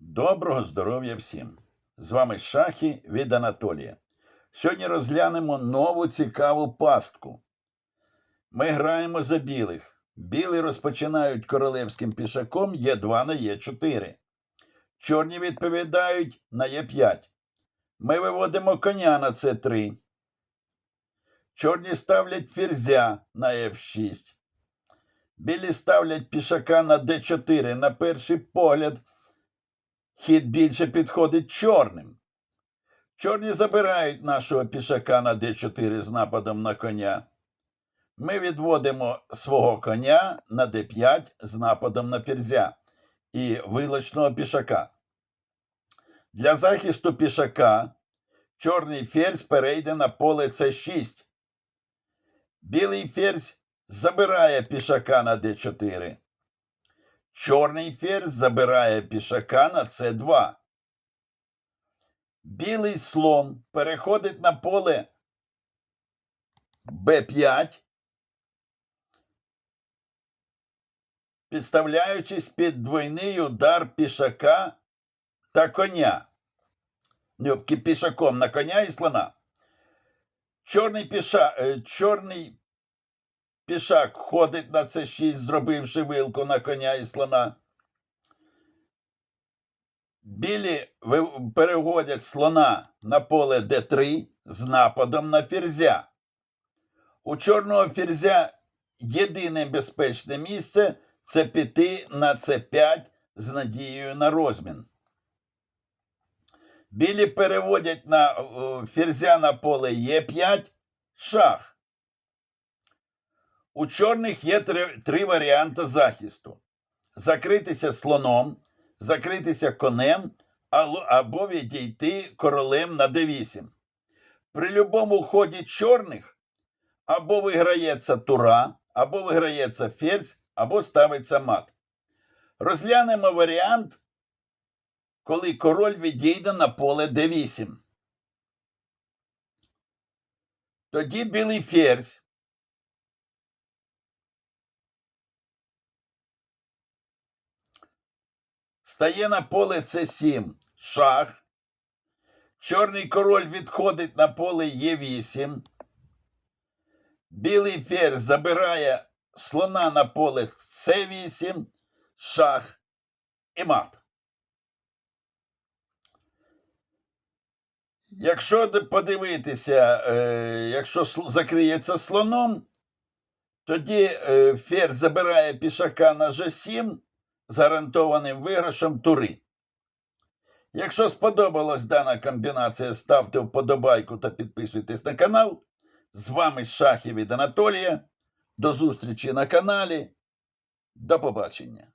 Доброго здоров'я всім! З вами Шахи від Анатолія. Сьогодні розглянемо нову цікаву пастку. Ми граємо за білих. Білі розпочинають королевським пішаком Е2 на Е4. Чорні відповідають на Е5. Ми виводимо коня на С3. Чорні ставлять ферзя на F6. Білі ставлять пішака на d4. На перший погляд хід більше підходить чорним. Чорні забирають нашого пішака на d4 з нападом на коня. Ми відводимо свого коня на d5 з нападом на ферзя і вилочного пішака. Для захисту пішака чорний ферзь перейде на поле С6. Білий ферзь забирає пішака на d4. Чорний ферзь забирає пішака на С2. Білий слон переходить на поле Б5, підставляючись під двойний удар пішака та коня. Пішаком на коня і слона. Чорний, піша, е, чорний пішак ходить на С6, зробивши вилку на коня і слона. Білі переводять слона на поле Д3 з нападом на ферзя. У чорного ферзя єдине безпечне місце це піти на С5 з надією на розмін. Білі переводять на ферзя на поле Е5 шах. У чорних є три, три варіанти захисту: закритися слоном, закритися конем або відійти королем на d8. При любому ході чорних або виграється тура, або виграється ферзь, або ставиться мат. Розглянемо варіант, коли король відійде на поле d8. Тоді білий ферзь стає на поле С7 шах. Чорний король відходить на поле Е8. Білий ферзь забирає слона на поле С8, шах і мат. Якщо подивитися, е, якщо закриється слоном, тоді е, ферзь забирає пішака на G7 з гарантованим виграшем тури. Якщо сподобалась дана комбінація, ставте вподобайку та підписуйтесь на канал. З вами Шахів від Анатолія. До зустрічі на каналі. До побачення.